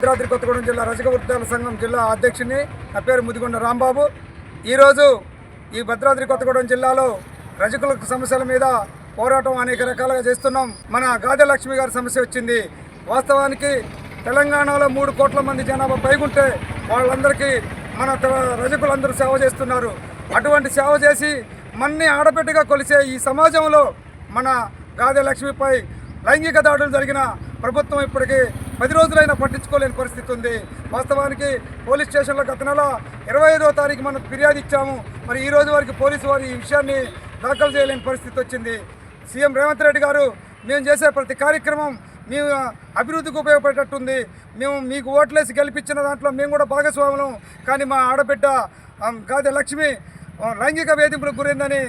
భద్రాద్రి కొత్తగూడెం జిల్లా రజక వృద్ధాల సంఘం జిల్లా అధ్యక్షుని నా పేరు ముదిగొండ రాంబాబు. ఈరోజు ఈ భద్రాద్రి కొత్తగూడెం జిల్లాలో రజకుల సమస్యల మీద పోరాటం అనేక రకాలుగా చేస్తున్నాం. మన గాజ లక్ష్మి గారి సమస్య వచ్చింది. వాస్తవానికి తెలంగాణలో మూడు కోట్ల మంది జనాభా పైగుంటే వాళ్ళందరికీ మన రజకులందరూ సేవ చేస్తున్నారు. అటువంటి సేవ చేసి మన్ని ఆడబిడ్డగా కొలిసే ఈ సమాజంలో మన గాదె లక్ష్మిపై లైంగిక దాడులు జరిగిన ప్రభుత్వం ఇప్పటికీ పది రోజులైనా పట్టించుకోలేని పరిస్థితి ఉంది. వాస్తవానికి పోలీస్ స్టేషన్లో గత నెల ఇరవై ఐదో తారీఖు మనం ఫిర్యాదు ఇచ్చాము. మరి ఈ రోజు వరకు పోలీసు వారు ఈ విషయాన్ని దాఖలు చేయలేని పరిస్థితి వచ్చింది. సీఎం రేవంత్ రెడ్డి గారు మేము చేసే ప్రతి కార్యక్రమం మేము అభివృద్ధికి ఉపయోగపడేటట్టుంది. మేము మీకు ఓట్లేసి గెలిపించిన దాంట్లో మేము కూడా భాగస్వాములం. కానీ మా ఆడబిడ్డ ఆ, లక్ష్మి లైంగిక వేధింపులకు గురైందని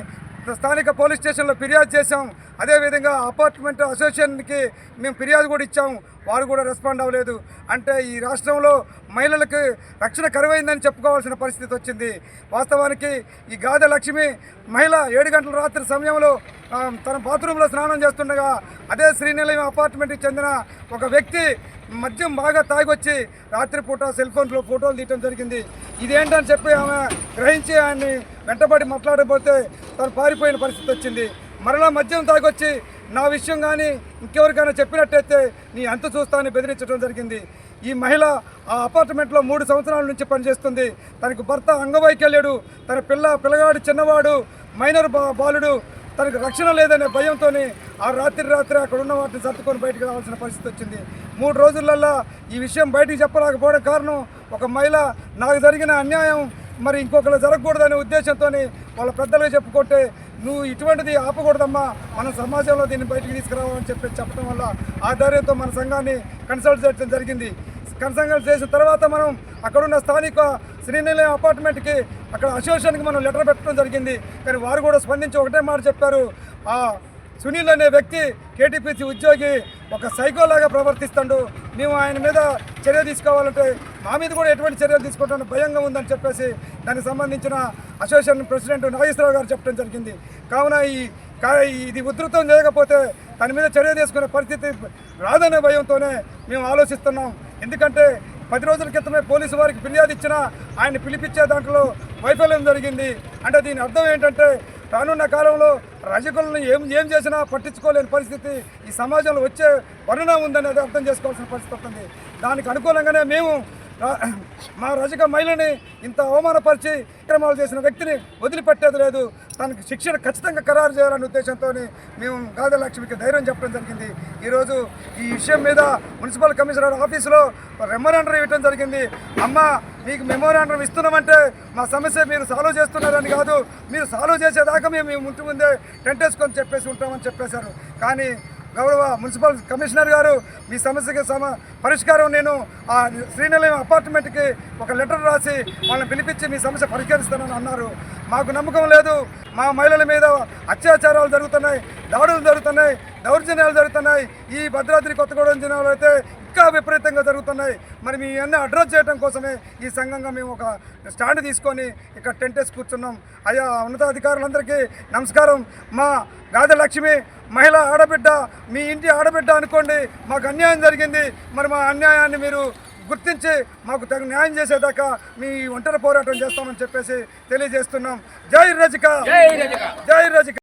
స్థానిక పోలీస్ స్టేషన్లో ఫిర్యాదు చేశాం. అదేవిధంగా అపార్ట్మెంట్ అసోసియేషన్కి మేము ఫిర్యాదు కూడా ఇచ్చాము వారు కూడా రెస్పాండ్ అవ్వలేదు. అంటే ఈ రాష్ట్రంలో మహిళలకు రక్షణ కరువైందని చెప్పుకోవాల్సిన పరిస్థితి వచ్చింది. వాస్తవానికి ఈ గాథ లక్ష్మి మహిళ ఏడు గంటల రాత్రి సమయంలో తన బాత్రూంలో స్నానం చేస్తుండగా అదే శ్రీనిలయం అపార్ట్మెంట్కి చెందిన ఒక వ్యక్తి మద్యం బాగా తాగొచ్చి రాత్రిపూట సెల్ ఫోన్లో ఫోటోలు తీయటం జరిగింది. ఇదేంటని చెప్పి ఆమె గ్రహించి ఆయన్ని వెంటబడి మాట్లాడబోతే తను పారిపోయిన పరిస్థితి వచ్చింది. మరలా మద్యం తాగొచ్చి నా విషయం కానీ ఇంకెవరికైనా చెప్పినట్టయితే నీ అంత చూస్తానని బెదిరించడం జరిగింది. ఈ మహిళ ఆ అపార్ట్మెంట్లో మూడు సంవత్సరాల నుంచి పనిచేస్తుంది. తనకు భర్త అంగవైకల్యుడు తన పిల్ల పిల్లగాడు చిన్నవాడు మైనర్ బా బాలుడు. తనకు రక్షణ లేదనే భయంతో ఆ రాత్రి రాత్రి అక్కడ ఉన్న వాటిని సర్దుకొని బయటకు రావాల్సిన పరిస్థితి వచ్చింది. మూడు రోజులల్లా ఈ విషయం బయటికి చెప్పలేకపోవడం కారణం ఒక మహిళ నాకు జరిగిన అన్యాయం మరి ఇంకొకరు జరగకూడదనే ఉద్దేశంతో వాళ్ళ పెద్దలకు చెప్పుకుంటే నువ్వు ఇటువంటిది ఆపకూడదమ్మా మన సమాజంలో దీన్ని బయటికి తీసుకురావాలని చెప్పి చెప్పడం వల్ల ఆ ధైర్యంతో మన సంఘాన్ని కన్సల్ట్ చేయడం జరిగింది. కన్సల్ట్ చేసిన తర్వాత మనం అక్కడున్న స్థానిక శ్రీనిలయం అపార్ట్మెంట్కి అక్కడ అసోసియేషన్కి మనం లెటర్ పెట్టడం జరిగింది. కానీ వారు కూడా స్పందించి ఒకటే మాట చెప్పారు. ఆ సునీల్ అనే వ్యక్తి కేటీపీసీ ఉద్యోగి ఒక సైకోలాగా ప్రవర్తిస్తాడు. మేము ఆయన మీద చర్య తీసుకోవాలంటే మా మీద కూడా ఎటువంటి చర్యలు తీసుకోవడానికి భయంగా ఉందని చెప్పేసి దానికి సంబంధించిన అసోసియేషన్ ప్రెసిడెంట్ నాగేశ్వరరావు గారు చెప్పడం జరిగింది. కావున ఈ ఇది ఉధృతం చేయకపోతే దాని మీద చర్య తీసుకునే పరిస్థితి రాదనే భయంతోనే మేము ఆలోచిస్తున్నాం. ఎందుకంటే పది రోజుల క్రితమే పోలీసు వారికి ఫిర్యాదు ఇచ్చినా ఆయన పిలిపించే దాంట్లో వైఫల్యం జరిగింది. అంటే దీని అర్థం ఏంటంటే రానున్న కాలంలో రజకులను ఏం ఏం చేసినా పట్టించుకోలేని పరిస్థితి ఈ సమాజంలో వచ్చే పరిణామం ఉందని అర్థం చేసుకోవాల్సిన పరిస్థితి వస్తుంది. దానికి అనుకూలంగానే మేము రా- మా రజక మహిళని ఇంత అవమానపరిచి క్రమాలు చేసిన వ్యక్తిని వదిలిపెట్టేది లేదు. తనకి శిక్షణ ఖచ్చితంగా ఖరారు చేయాలనే ఉద్దేశంతో మేము గాదలక్ష్మికి ధైర్యం చెప్పడం జరిగింది. ఈరోజు ఈ విషయం మీద మున్సిపల్ కమిషనర్ ఆఫీసులో మెమోరాండం ఇవ్వడం జరిగింది. అమ్మ మీకు మెమోరాండం ఇస్తున్నామంటే మా సమస్య మీరు సాల్వ్ చేస్తున్నారని కాదు మీరు సాల్వ్ చేసేదాకా మేము ముందు ముందే టెంట్ వేసుకొని చెప్పేసి ఉంటామని చెప్పేశారు. కానీ గౌరవ మున్సిపల్ కమిషనర్ గారు మీ సమస్యకి సమ పరిష్కారం నేను ఆ శ్రీనిలయం అపార్ట్మెంట్కి ఒక లెటర్ రాసి వాళ్ళని పిలిపించి మీ సమస్య పరిష్కరిస్తానని అన్నారు. మాకు నమ్మకం లేదు. మా మహిళల మీద అత్యాచారాలు జరుగుతున్నాయి దాడులు జరుగుతున్నాయి దౌర్జన్యాలు జరుగుతున్నాయి. ఈ భద్రాద్రి కొత్తగూడెం జిల్లాలో అయితే ఇంకా విపరీతంగా జరుగుతున్నాయి. మరి మీ అన్నీ అడ్రస్ చేయడం కోసమే ఈ సంఘంగా మేము ఒక స్టాండ్ తీసుకొని ఇక్కడ టెంటేసి కూర్చున్నాం. అయ్యా ఉన్నతాధికారులందరికీ నమస్కారం. మా గాదలక్ష్మి మహిళ ఆడబిడ్డ మీ ఇంటి ఆడబిడ్డ అనుకోండి మాకు అన్యాయం జరిగింది. మరి మా అన్యాయాన్ని మీరు గుర్తించి మాకు తగు న్యాయం చేసేదాకా మీ ఒంటరి పోరాటం చేస్తామని చెప్పేసి తెలియజేస్తున్నాం. జై రజిక! జై రజిక!